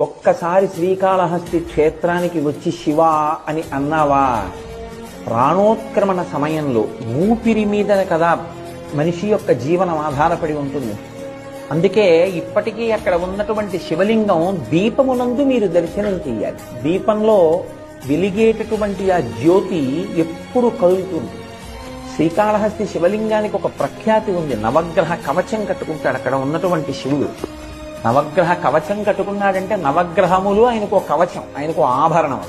ఒక్కసారి శ్రీకాళహస్తి క్షేత్రానికి వచ్చి శివ అని అన్నావా? ప్రాణోత్క్రమణ సమయంలో ఊపిరి మీద కదా మనిషి యొక్క జీవనం ఆధారపడి ఉంటుంది. అందుకే ఇప్పటికీ అక్కడ ఉన్నటువంటి శివలింగం దీపమునందు మీరు దర్శనం చేయాలి దీపంలో వెలిగేటటువంటి ఆ జ్యోతి ఎప్పుడు కదులుతుంది. శ్రీకాళహస్తి శివలింగానికి ఒక ప్రఖ్యాతి ఉంది. నవగ్రహ కవచం కట్టుకుంటాడు అక్కడ ఉన్నటువంటి శివుడు. నవగ్రహ కవచం కట్టుకున్నాడంటే నవగ్రహములు ఆయనకు ఒక కవచం ఆయనకు ఆభరణం.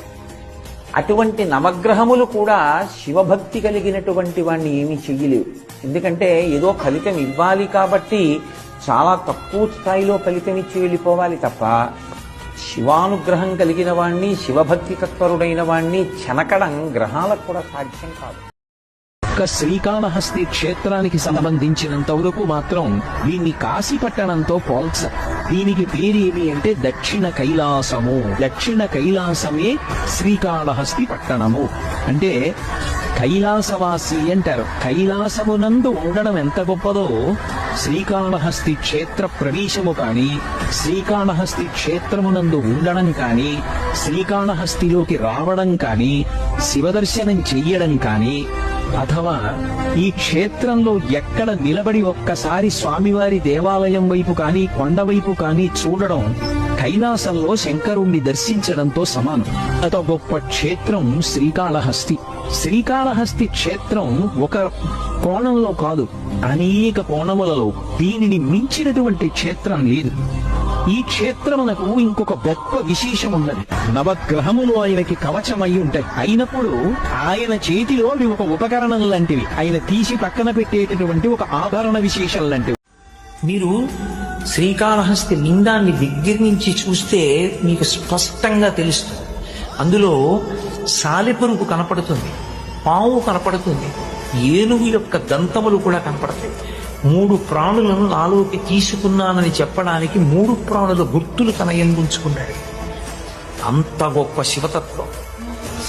అటువంటి నవగ్రహములు కూడా శివభక్తి కలిగినటువంటి వాణ్ణి ఏమీ చెయ్యలేవు. ఎందుకంటే ఏదో ఫలితం ఇవ్వాలి కాబట్టి చాలా తక్కువ స్థాయిలో ఫలితం ఇచ్చి వెళ్ళిపోవాలి తప్ప శివానుగ్రహం కలిగిన వాణ్ణి శివభక్తి తత్పరుడైన వాణ్ణి చెనకడం గ్రహాలకు కూడా సాధ్యం కాదు. ఒక్క శ్రీకాళహస్తి క్షేత్రానికి సంబంధించినంత వరకు మాత్రం దీన్ని కాశీపట్టణంతో పోల్చ దీనికి పేరేమి అంటే దక్షిణ కైలాసము. దక్షిణ కైలాసమే శ్రీకాళహస్తి పట్టణము. అంటే కైలాసవాసి అంటారు. కైలాసమునందు ఉండడం ఎంత గొప్పదో శ్రీకాళహస్తి క్షేత్ర ప్రవేశము కాని శ్రీకాళహస్తి క్షేత్రమునందు ఉండడం కాని శ్రీకాళహస్తిలోకి రావడం కాని శివదర్శనం చెయ్యడం కాని అథవా ఈ క్షేత్రంలో ఎక్కడ నిలబడి ఒక్కసారి స్వామివారి దేవాలయం వైపు కానీ కొండవైపు కాని కానీ చూడడం కైలాసంలో శంకరుణ్ణి దర్శించడంతో సమానం. అత గొప్ప క్షేత్రం శ్రీకాళహస్తి. శ్రీకాళహస్తి క్షేత్రం ఒక కోణంలో కాదు అనేక కోణములలో దీనిని మించినటువంటి క్షేత్రం లేదు. ఈ క్షేత్రమునకు ఇంకొక గొప్ప విశేషం ఉన్నది నవగ్రహములు ఆయనకి కవచమై ఉంటాయి. అయినప్పుడు ఆయన చేతిలో ఒక ఉపకరణం లాంటివి. ఆయన తీసి పక్కన పెట్టేటటువంటి ఒక ఆభరణ విశేషం లాంటివి. మీరు శ్రీకాళహస్తి లింగాన్ని దగ్గర నుంచి చూస్తే మీకు స్పష్టంగా తెలుస్తుంది. అందులో సాలెపురుగు కనపడుతుంది పాము కనపడుతుంది ఏనుగు యొక్క దంతములు కూడా కనపడతాయి. మూడు ప్రాణులను నాలోకి తీసుకున్నానని చెప్పడానికి మూడు ప్రాణుల గుర్తులు తన ఎందుంచుకున్నాడు అంత గొప్ప శివతత్వం.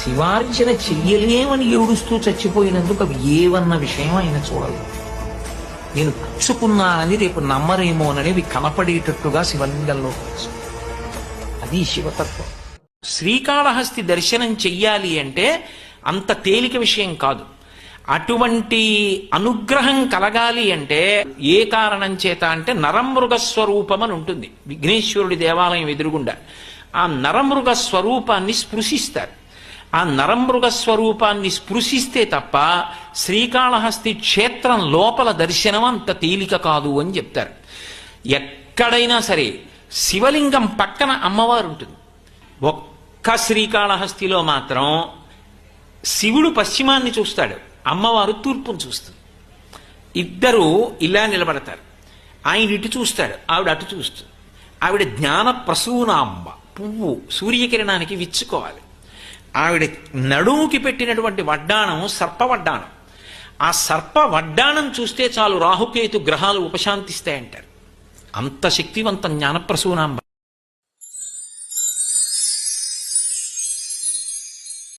శివార్చన చెయ్యలేమని ఏడుస్తూ చచ్చిపోయినందుకు అవి ఏవన్న విషయం ఆయన చూడలేదు నేను పుచ్చుకున్నానని రేపు నమ్మరేమోననేవి కనపడేటట్టుగా శివలింగంలో అది శివతత్వం. శ్రీకాళహస్తి దర్శనం చెయ్యాలి అంటే అంత తేలిక విషయం కాదు. అటువంటి అనుగ్రహం కలగాలి అంటే ఏ కారణం చేత అంటే నరమృగ స్వరూపం అని ఉంటుంది. విఘ్నేశ్వరుడి దేవాలయం ఎదురుగుండా ఆ నరమృగ స్వరూపాన్ని స్పృశిస్తారు. ఆ నరమృగ స్వరూపాన్ని స్పృశిస్తే తప్ప శ్రీకాళహస్తి క్షేత్రం లోపల దర్శనం అంత తేలిక కాదు అని చెప్తారు. ఎక్కడైనా సరే శివలింగం పక్కన అమ్మవారు ఉంటుంది ఒక్క శ్రీకాళహస్తిలో మాత్రం శివుడు పశ్చిమాన్ని చూస్తాడు. అమ్మవారు తూర్పును చూస్తుంది. ఇద్దరు ఇలా నిలబడతారు. ఆయన ఇటు చూస్తాడు ఆవిడ అటు చూస్తుంది. ఆవిడ జ్ఞాన ప్రసూనాంబ పువ్వు సూర్యకిరణానికి విచ్చుకోవాలి. ఆవిడ నడుముకి పెట్టినటువంటి వడ్డాణం సర్ప వడ్డాణం. ఆ సర్ప వడ్డాణం చూస్తే చాలు రాహుకేతు గ్రహాలు ఉపశాంతిస్తాయంటారు. అంత శక్తివంతం జ్ఞానప్రసూనాంబ